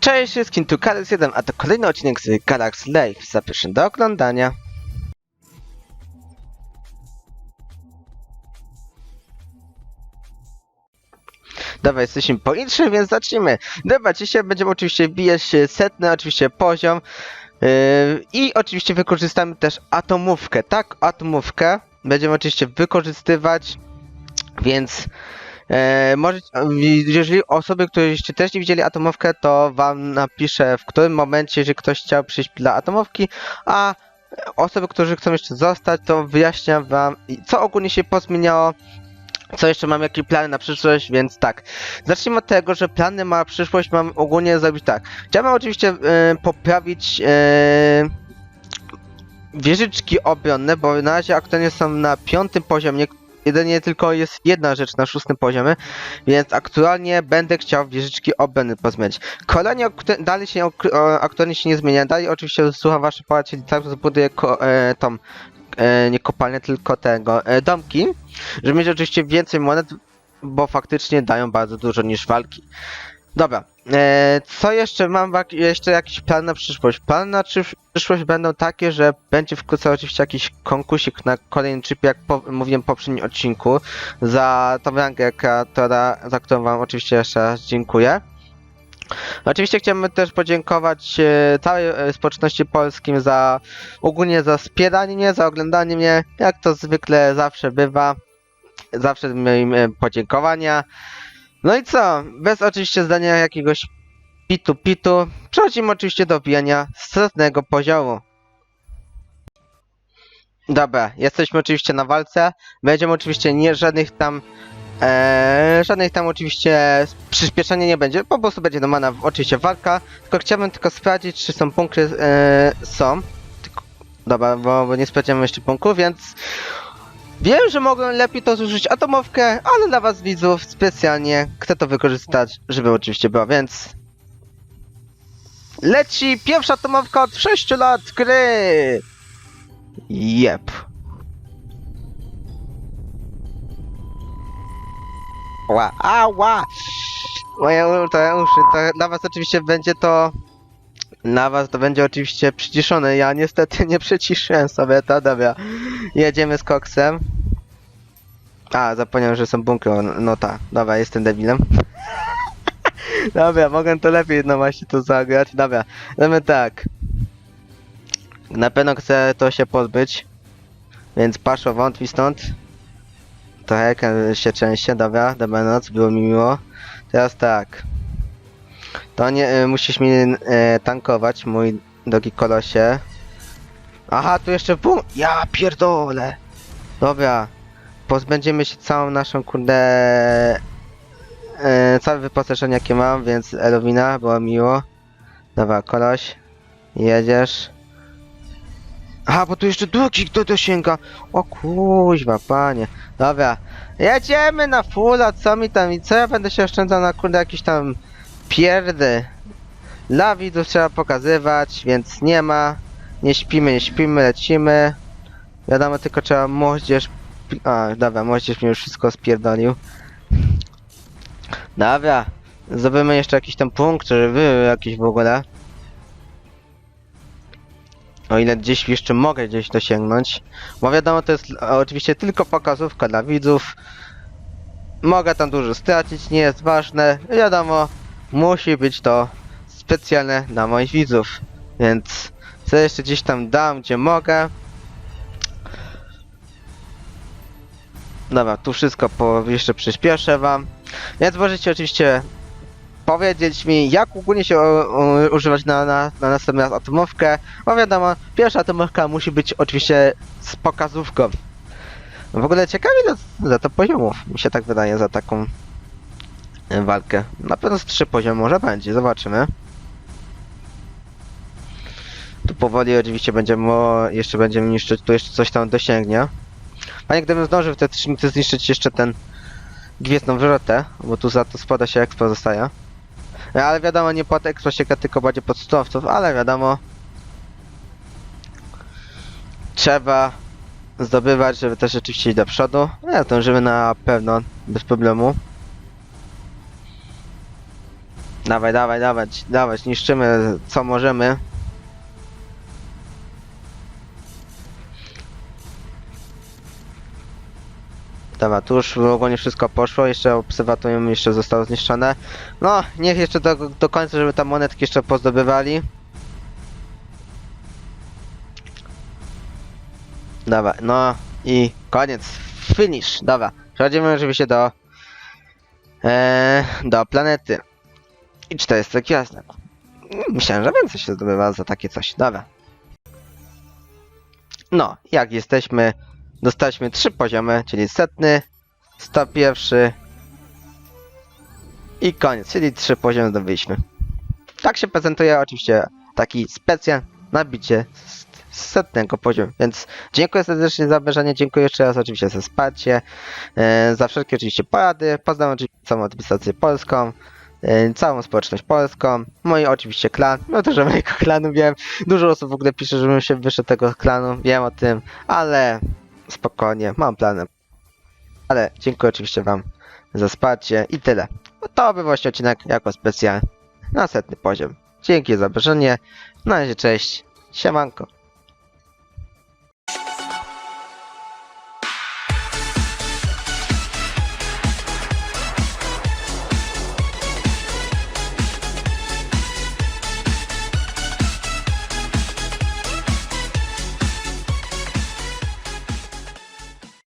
Cześć wszystkim, tu Karus 1, a to kolejny odcinek z Galaxy Live. Zapraszam do oglądania. Dobra, jesteśmy po więc zacznijmy. Dobra, dzisiaj będziemy oczywiście bijać setny, oczywiście poziom. Yy, I oczywiście wykorzystamy też atomówkę, tak? Atomówkę będziemy oczywiście wykorzystywać, więc E, może, jeżeli osoby, które jeszcze też nie widzieli atomówkę, to wam napiszę w którym momencie, jeżeli ktoś chciał przyjść dla atomówki, a osoby, którzy chcą jeszcze zostać, to wyjaśniam wam, co ogólnie się pozmieniało, co jeszcze mam, jakie plany na przyszłość, więc tak. Zacznijmy od tego, że plany na przyszłość mam ogólnie zrobić tak. Chciałbym oczywiście e, poprawić e, wieżyczki obronne, bo na razie aktualnie są na piątym poziomie, jedynie tylko jest jedna rzecz na szóstym poziomie, więc aktualnie będę chciał wieżyczki obrony pozmieniać. Kolejnie dalej się aktualnie się nie zmienia, dalej oczywiście słucham wasze porady, czyli tak zbuduję e, tą e, nie kopalnię, tylko tego e, domki, żeby mieć oczywiście więcej monet, bo faktycznie dają bardzo dużo niż walki. Dobra, e, co jeszcze mam jeszcze jakiś plan na przyszłość? Plan na przysz- przyszłość będą takie, że będzie wkrótce oczywiście jakiś konkursik na kolejny chip, jak po, mówiłem w poprzednim odcinku, za tą rangę kreatora, za którą wam oczywiście jeszcze raz dziękuję. Oczywiście chciałbym też podziękować e, całej e, społeczności polskim za ogólnie za wspieranie mnie, za oglądanie mnie, jak to zwykle zawsze bywa. Zawsze im e, podziękowania. No i co? Bez oczywiście zdania jakiegoś pitu pitu, przechodzimy oczywiście do wbijania setnego poziomu. Dobra, jesteśmy oczywiście na walce. Będziemy oczywiście nie żadnych tam Eee, żadnych tam oczywiście przyspieszenia nie będzie, po prostu będzie normalna oczywiście walka, tylko chciałbym tylko sprawdzić, czy są punkty, eee, są. Tylko, dobra, bo, bo nie sprawdziłem jeszcze punktów, więc wiem, że mogłem lepiej to zużyć atomówkę, ale dla was widzów specjalnie chcę to wykorzystać, żeby oczywiście było, więc leci pierwsza atomówka od 6 lat gry! Jep. Ła, ała! Moje uszy, to dla was oczywiście będzie to... Na was to będzie oczywiście przyciszone, ja niestety nie przyciszyłem sobie to, dobra. Jedziemy z koksem. A, zapomniałem, że są bunkry, no, tak, dobra, jestem debilem. dobra, mogę to lepiej no właśnie tu zagrać, dobra. Mamy tak. Na pewno chcę to się pozbyć. Więc paszo wątpi stąd. Tak, się częściej, dobra, dobra noc, było mi miło. Teraz tak. To nie, e, musisz mi e, tankować, mój drogi kolosie. Aha, tu jeszcze pół. Ja pierdolę. Dobra. Pozbędziemy się całą naszą kurde... E, całe wyposażenie jakie mam, więc Elowina, było miło. Dobra, koloś. Jedziesz. Aha, bo tu jeszcze drugi kto dosięga. O kuźwa, panie. Dobra, jedziemy na fulla, co mi tam i co ja będę się oszczędzał na kurde jakieś tam pierdy. Dla widzów trzeba pokazywać, więc nie ma. Nie śpimy, nie śpimy, lecimy. Wiadomo, tylko trzeba moździerz... A, dobra, moździerz mi już wszystko spierdolił. Dobra, zrobimy jeszcze jakiś tam punkt, żeby był jakiś w ogóle. O ile gdzieś jeszcze mogę gdzieś dosięgnąć. Bo wiadomo, to jest oczywiście tylko pokazówka dla widzów. Mogę tam dużo stracić, nie jest ważne. Wiadomo, musi być to specjalne dla moich widzów. Więc co jeszcze gdzieś tam dam, gdzie mogę. Dobra, tu wszystko po, jeszcze przyspieszę wam. Więc możecie oczywiście powiedzieć mi, jak ogólnie się o, o, używać na, na, na następną raz atomówkę. Bo wiadomo, pierwsza atomówka musi być oczywiście z pokazówką. W ogóle ciekawie za, to poziomów, mi się tak wydaje, za taką walkę. Na pewno z trzy poziomy może będzie, zobaczymy. Tu powoli oczywiście będziemy, jeszcze będziemy niszczyć, tu jeszcze coś tam dosięgnie. Panie, gdybym zdążył te 3 minuty zniszczyć jeszcze ten gwiezdną wrzotę, bo tu za to spada się expo zostaje. E, Ale wiadomo, nie pod expo się tylko bardziej pod stowców, ale wiadomo. Trzeba zdobywać, żeby też rzeczywiście iść do przodu. Ja dążymy na pewno, bez problemu. Dawaj, dawaj, dawać, dawać, niszczymy co możemy. Dobra, tu już ogólnie wszystko poszło, jeszcze obserwatorium jeszcze zostało zniszczone. No, niech jeszcze do, do końca, żeby tam monetki jeszcze pozdobywali. Dobra, no i koniec, finish, dobra. Przechodzimy oczywiście do e, do planety. I 400 gwiazdek. Myślałem, że więcej się zdobywa za takie coś. Dobra. No, jak jesteśmy, dostaliśmy trzy poziomy, czyli setny, 101 i koniec, czyli trzy poziomy zdobyliśmy. Tak się prezentuje oczywiście taki specjal nabicie z z setnego poziomu, więc dziękuję serdecznie za obejrzenie, dziękuję jeszcze raz oczywiście za wsparcie, e, za wszelkie oczywiście porady, pozdrawiam oczywiście całą administrację polską, całą społeczność polską, mój oczywiście klan, no to, że mojego klanu wiem, dużo osób w ogóle pisze, żebym się wyszedł tego klanu, wiem o tym, ale spokojnie, mam plany. Ale dziękuję oczywiście wam za wsparcie i tyle. To by właśnie odcinek jako specjal na setny poziom. Dzięki za obejrzenie, na razie cześć, siemanko.